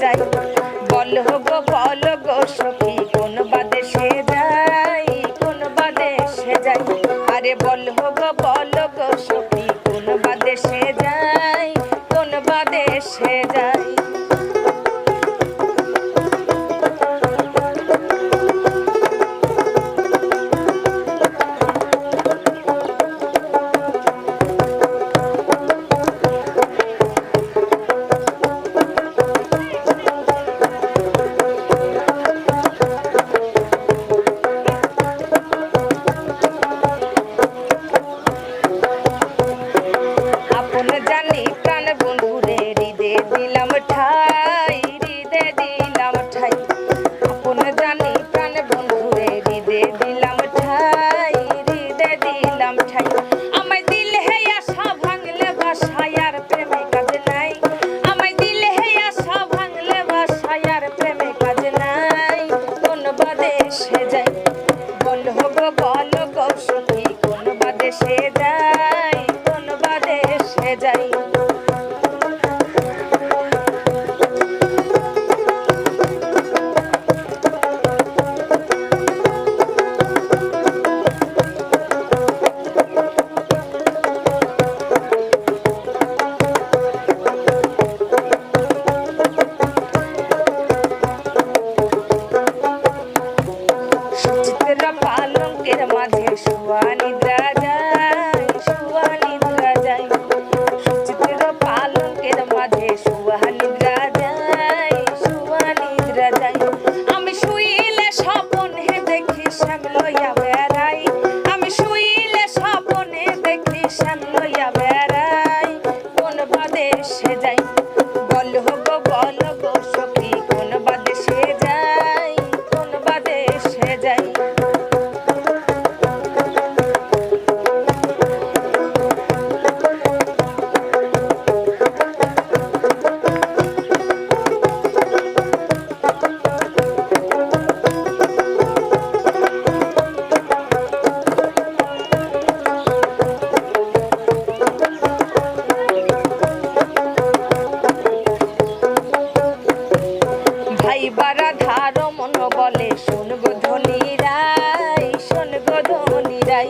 যাই বল গো বল গো সখী। বল। भगवान গাইবারা ধার মন বলে শোন গো ধনিরাই শোন গো ধনিরাই।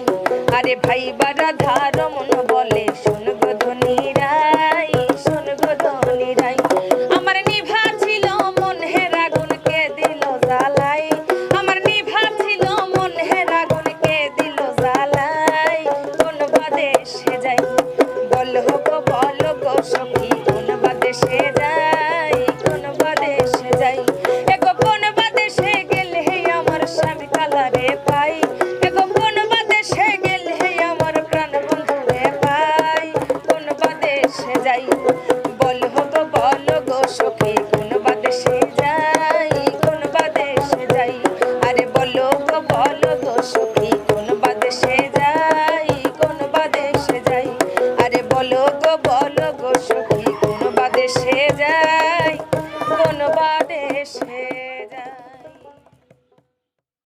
আরে ভাইবারা ধার মন বলে শোন Yeah.